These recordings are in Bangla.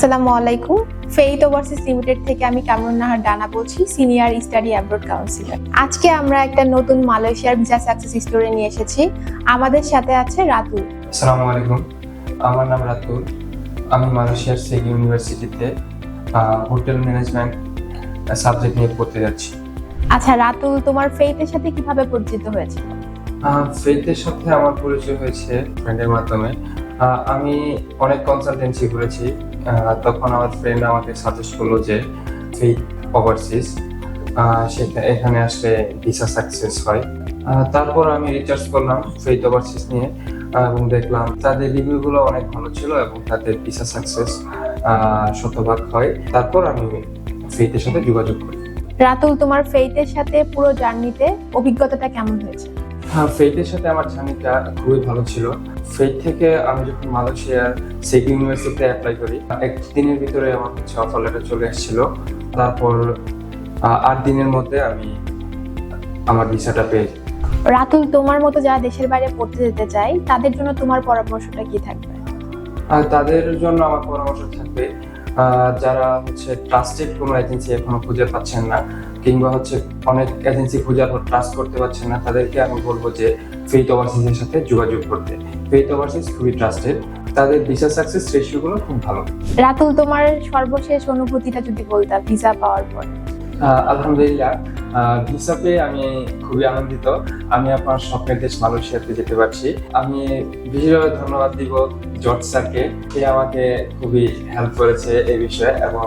আসসালামু আলাইকুম। ফেইথ ওভারসিজ লিমিটেড থেকে আমি কামরুন নাহার ডানা বলছি সিনিয়র স্টাডি অ্যাব্রোড কাউন্সিলর আজকে আমরা একটা নতুন মালয়েশিয়ার ভিসা সাকসেস স্টোরি নিয়ে এসেছি। আমাদের সাথে আছে রাতুল। আসসালামু আলাইকুম। আমার নাম রাতুল। আমি মালয়েশিয়ার সেগ ইউনিভার্সিটিতে হোটেল ম্যানেজমেন্ট সাবজেক্ট নিয়ে পড়তে যাচ্ছি। আচ্ছা রাতুল তোমার ফেইথের সাথে কীভাবে পরিচিত হয়েছে? ফেথের সাথে আমার পরিচয় হয়েছে ফ্রেন্ডের মাধ্যমে। আমি অনেক কনসালটেন্সি করেছি তখন আমার ফ্রেন্ড আমাকে সাজেস্ট করল যে ফেথ ওভারসিজ সেটা এখানে আসলে ভিসা সাকসেস হয়। তারপর আমি রিচার্জ করলাম ফেথ ওভারসিজ নিয়ে এবং দেখলাম তাদের রিভিউগুলো অনেক ভালো ছিল এবং তাদের ভিসা সাকসেস শতভাগ হয়। তারপর আমি ফেথের সাথে যোগাযোগ করি। রাতুল, তোমার ফেইথের সাথে পুরো জার্নিতে অভিজ্ঞতাটা কেমন হয়েছে? হ্যাঁ ফেইথের সাথে আমার জার্নিটা খুবই ভালো ছিল। ফেইথ থেকে আমি যখন মালয়েশিয়ার সেক ইউনিভার্সিটিতে অ্যাপ্লাই করি এক দিনের ভিতরে আমার হচ্ছে অফার লেটার চলে এসেছিল তারপর আট দিনের মধ্যে আমি আমার ভিসাটা পেয়ে। রাতুল তোমার মতো যারা দেশের বাইরে পড়তে যেতে চায় তাদের জন্য তোমার পরামর্শটা কি থাকবে? আর তাদের জন্য আমার পরামর্শ থাকবে যারা হচ্ছে ট্রাস্টেড কোনো এজেন্সি এখনও খুঁজে পাচ্ছেন না কিংবা হচ্ছে অনেক এজেন্সি খোঁজার পর ট্রাস্ট করতে পারছেন না তাদেরকে আমি বলব যে ফেইথ ওভারসিজের সাথে যোগাযোগ করতে। ফেইথ ওভারসিজ খুবই ট্রাস্টেড তাদের ভিসা সাকসেস রেশিওগুলো খুব ভালো। রাতুল তোমার সর্বশেষ অনুভূতিটা যদি বলতা ভিসা পাওয়ার পর। আলহামদুলিল্লাহ ভিসা আমি খুবই আনন্দিত। আমি আপনার স্বপ্নের দেশ মালয়েশিয়াতে যেতে পারছি। আমি বিশেষভাবে ধন্যবাদ দিব জর্জ স্যারকে। সে আমাকে খুবই হেল্প করেছে এই বিষয়ে এবং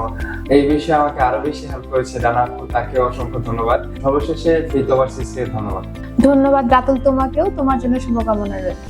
এই বিষয়ে আমাকে আরও বেশি হেল্প করেছে। ডানা তাকে অসংখ্য ধন্যবাদ। সর্বশেষে ফেইথ ওভারসিজকে ধন্যবাদ। ধন্যবাদ রাতুল তোমাকেও। তোমার জন্য শুভকামনা রয়েছে